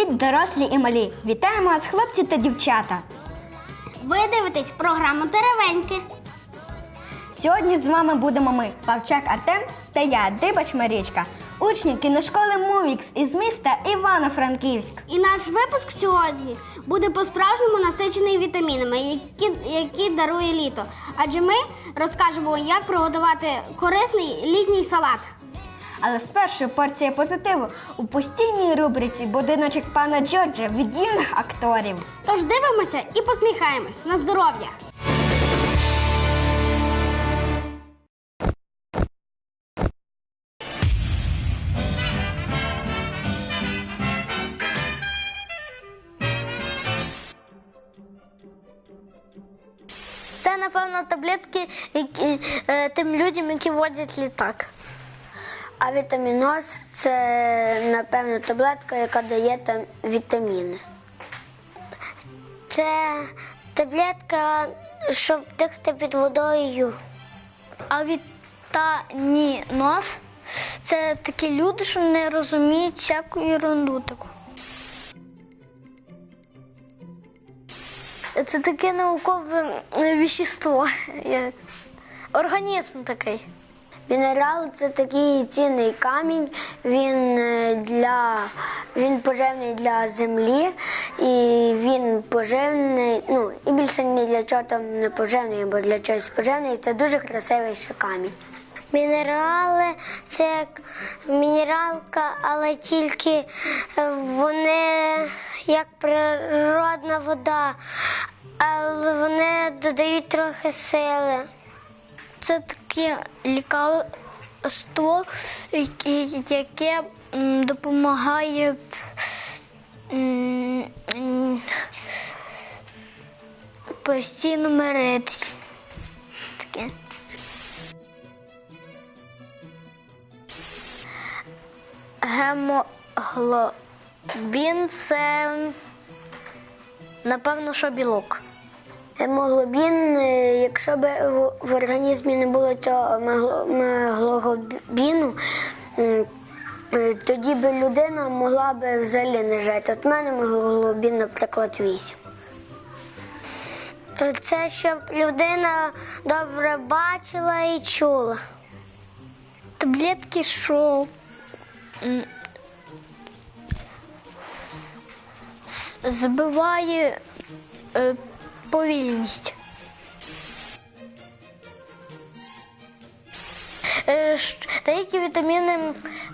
Привіт, дорослі і малі! Вітаємо вас, хлопці та дівчата! Ви дивитесь програму Теревеньки. Сьогодні з вами будемо ми, Павчак Артем та я, Дибач Марічка, учні кіношколи Мувікс із міста Івано-Франківськ. І наш випуск сьогодні буде по-справжньому насичений вітамінами, які, які дарує літо. Адже ми розкажемо, як приготувати корисний літній салат. Але спершу порція позитиву у постійній рубриці Будиночок пана Джорджа від юних акторів. Тож дивимося і посміхаємось на здоров'я. Це, напевно, таблетки які, е, тим людям, які водять літак. А вітаміноз це, напевно, таблетка, яка дає там вітаміни. Це таблетка, щоб дихати під водою. А вітаміноз це такі люди, що не розуміють всяку ерунду таку. Це таке наукове вещество. як- Організм такий. Мінерал це такий цінний камінь, він е, для він поживний для землі, і він поживний, ну і більше ні для чого там не поживний, або для чогось поживний. Це дуже красивий ще камінь. Мінерали це мінералка, але тільки вони як природна вода, але вони додають трохи сили. Це таке лікарство, яке- допомагає постійно миритись. Таке. Гемоглобін це напевно, що білок. Гемоглобін, е, якщо б в- організмі не було цього мегло- гемоглобіну, м, е, тоді б людина могла б взагалі не жити. От в мене гемоглобін, наприклад, 8. Це щоб людина добре бачила і чула. Таблетки, що збиває е, повільність. Е, Деякі вітаміни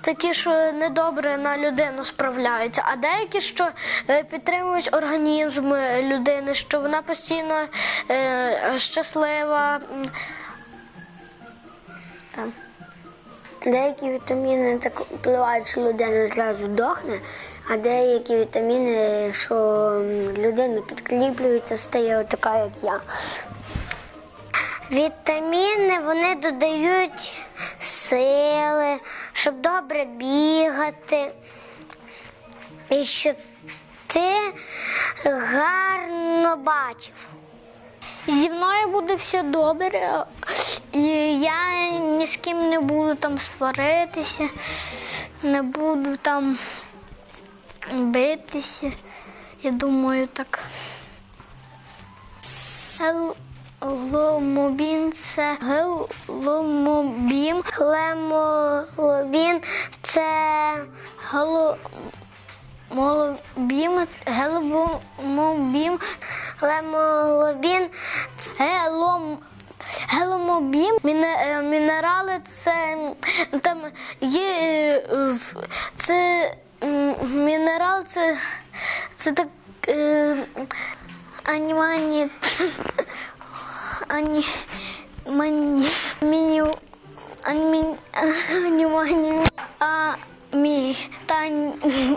такі, що недобре на людину справляються, а деякі, що е, підтримують організм людини, що вона постійно е, щаслива. Деякі вітаміни так впливають, що людина зразу дохне, а деякі вітаміни, що людина підкріплюється, стає така, як я. Вітаміни вони додають сили, щоб добре бігати. І щоб ти гарно бачив. Зі мною буде все добре, і я ні з ким не буду там сваритися, не буду там битися. Я думаю, так. Гломобін це гломобін. Глемолобін це гломолобін. Геломобін. Глемолобін. Гелом. Геломобін, Міне- е, мінерали це там є е, це мінерал, це, це так е, анімані ані мані міні ані ані мані а мі тані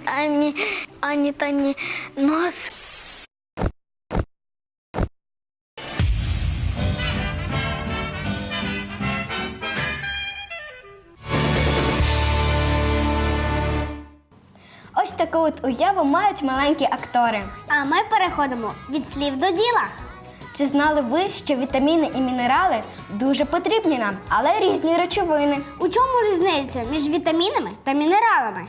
ані ані тані нос. Таку от уяву мають маленькі актори. А ми переходимо від слів до діла. Чи знали ви, що вітаміни і мінерали дуже потрібні нам, але різні речовини? У чому різниця між вітамінами та мінералами?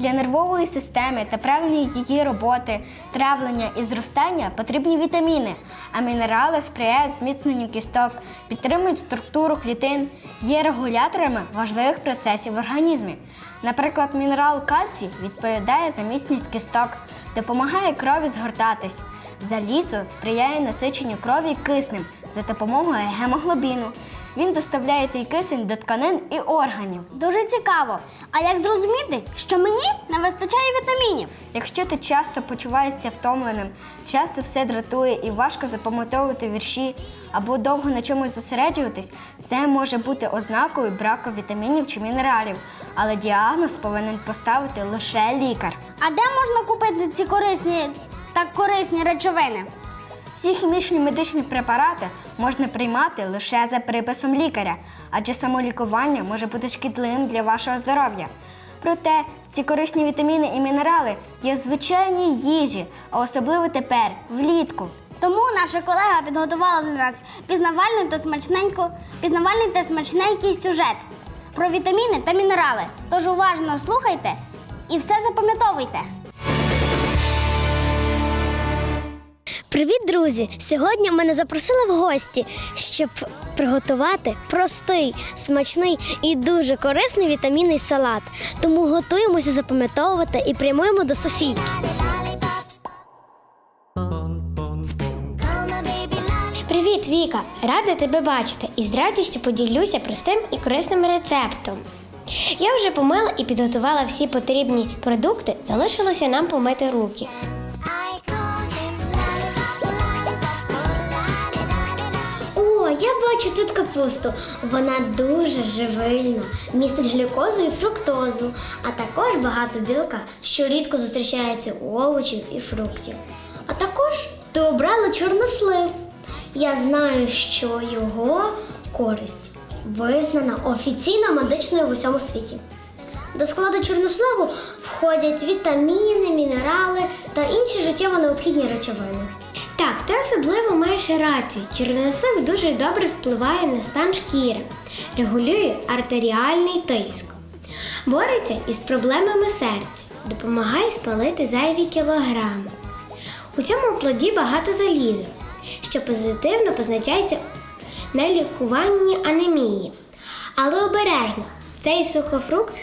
Для нервової системи та правильної її роботи, травлення і зростання потрібні вітаміни, а мінерали сприяють зміцненню кісток, підтримують структуру клітин, є регуляторами важливих процесів в організмі. Наприклад, мінерал кальцій відповідає за міцність кісток, допомагає крові згортатись. Залізо сприяє насиченню крові киснем за допомогою гемоглобіну. Він доставляє цей кисень до тканин і органів. Дуже цікаво. А як зрозуміти, що мені не вистачає вітамінів? Якщо ти часто почуваєшся втомленим, часто все дратує і важко запам'ятовувати вірші або довго на чомусь зосереджуватись, це може бути ознакою браку вітамінів чи мінералів, але діагноз повинен поставити лише лікар. А де можна купити ці корисні та корисні речовини? Всі хімічні медичні препарати можна приймати лише за приписом лікаря, адже самолікування може бути шкідливим для вашого здоров'я. Проте ці корисні вітаміни і мінерали є в звичайній їжі, а особливо тепер, влітку. Тому наша колега підготувала для нас пізнавальний та смачненько, пізнавальний та смачненький сюжет про вітаміни та мінерали. Тож уважно слухайте і все запам'ятовуйте. Привіт, друзі! Сьогодні мене запросили в гості, щоб приготувати простий, смачний і дуже корисний вітамінний салат. Тому готуємося запам'ятовувати і прямуємо до Софійки. Привіт, Віка! Рада тебе бачити і з радістю поділюся простим і корисним рецептом. Я вже помила і підготувала всі потрібні продукти, залишилося нам помити руки. Я бачу тут капусту. Вона дуже живильна, містить глюкозу і фруктозу, а також багато білка, що рідко зустрічається у овочів і фруктів. А також ти обрала чорнослив. Я знаю, що його користь визнана офіційно медичною в усьому світі. До складу чорносливу входять вітаміни, мінерали та інші життєво необхідні речовини. Так, ти особливо маєш рацію. Чорнослив дуже добре впливає на стан шкіри, регулює артеріальний тиск, бореться із проблемами серця, допомагає спалити зайві кілограми. У цьому плоді багато заліза, що позитивно позначається на лікуванні анемії. Але обережно, цей сухофрукт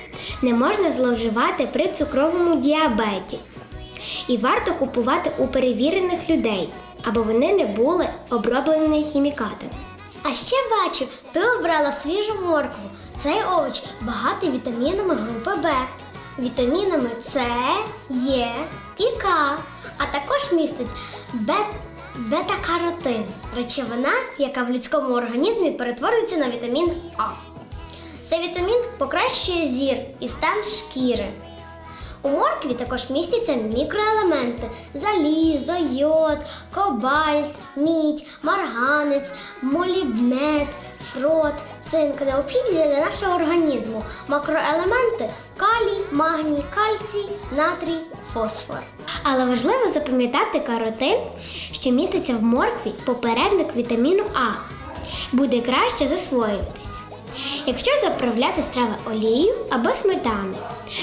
не можна зловживати при цукровому діабеті. І варто купувати у перевірених людей, аби вони не були оброблені хімікатами. А ще бачу, ти обрала свіжу моркву. Цей овоч багатий вітамінами групи Б, вітамінами С, Е і К, а також містить бет- бета-каротин речовина, яка в людському організмі перетворюється на вітамін А. Цей вітамін покращує зір і стан шкіри. У моркві також містяться мікроелементи: залізо, йод, кобальт, мідь, марганець, молібнет, фрот, цинк необхідні для нашого організму. Макроелементи калій, магній, кальцій, натрій, фосфор. Але важливо запам'ятати каротин, що міститься в моркві попередник вітаміну А. Буде краще засвоюватися. Якщо заправляти страви олією або сметаною,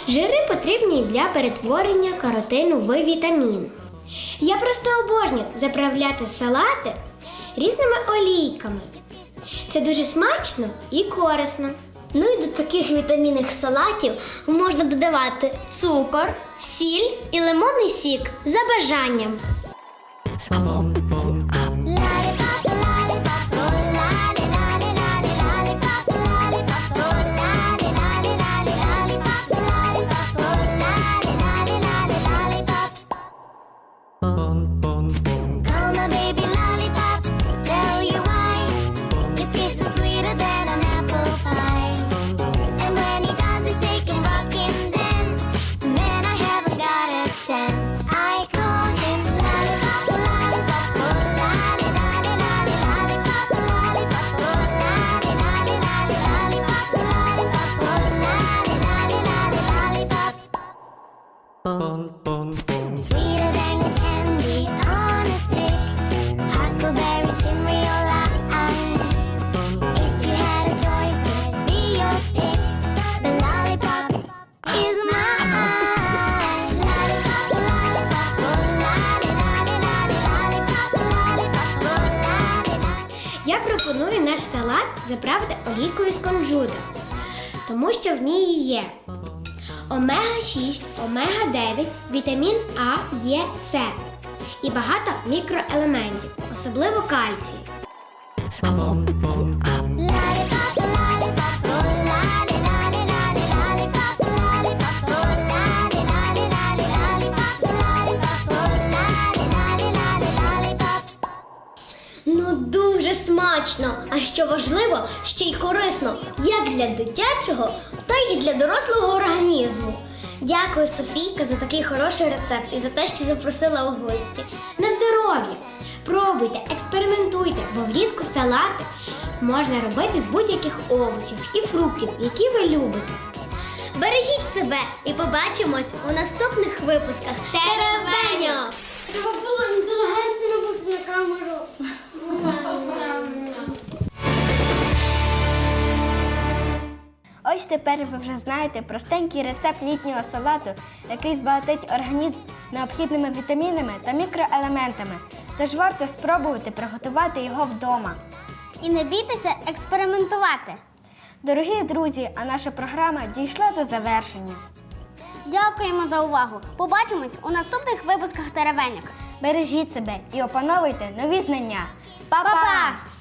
жири потрібні для перетворення каротину в вітамін. Я просто обожнюю заправляти салати різними олійками. Це дуже смачно і корисно. Ну і до таких вітамінних салатів можна додавати цукор, сіль і лимонний сік за бажанням. Салат заправити олійкою з конжута, тому що в ній є омега-6, омега-9, вітамін А, Е, С і багато мікроелементів, особливо кальцій. Смачно! А що важливо, ще й корисно як для дитячого, та й для дорослого організму. Дякую, Софійка, за такий хороший рецепт і за те, що запросила у гості. На здоров'я! Пробуйте, експериментуйте, бо влітку салати можна робити з будь-яких овочів і фруктів, які ви любите. Бережіть себе і побачимось у наступних випусках Теревеньо! Ось тепер ви вже знаєте простенький рецепт літнього салату, який збагатить організм необхідними вітамінами та мікроелементами. Тож варто спробувати приготувати його вдома. І не бійтеся експериментувати. Дорогі друзі, а наша програма дійшла до завершення. Дякуємо за увагу. Побачимось у наступних випусках теревеньок. Бережіть себе і опановуйте нові знання. Па-па! Па-па!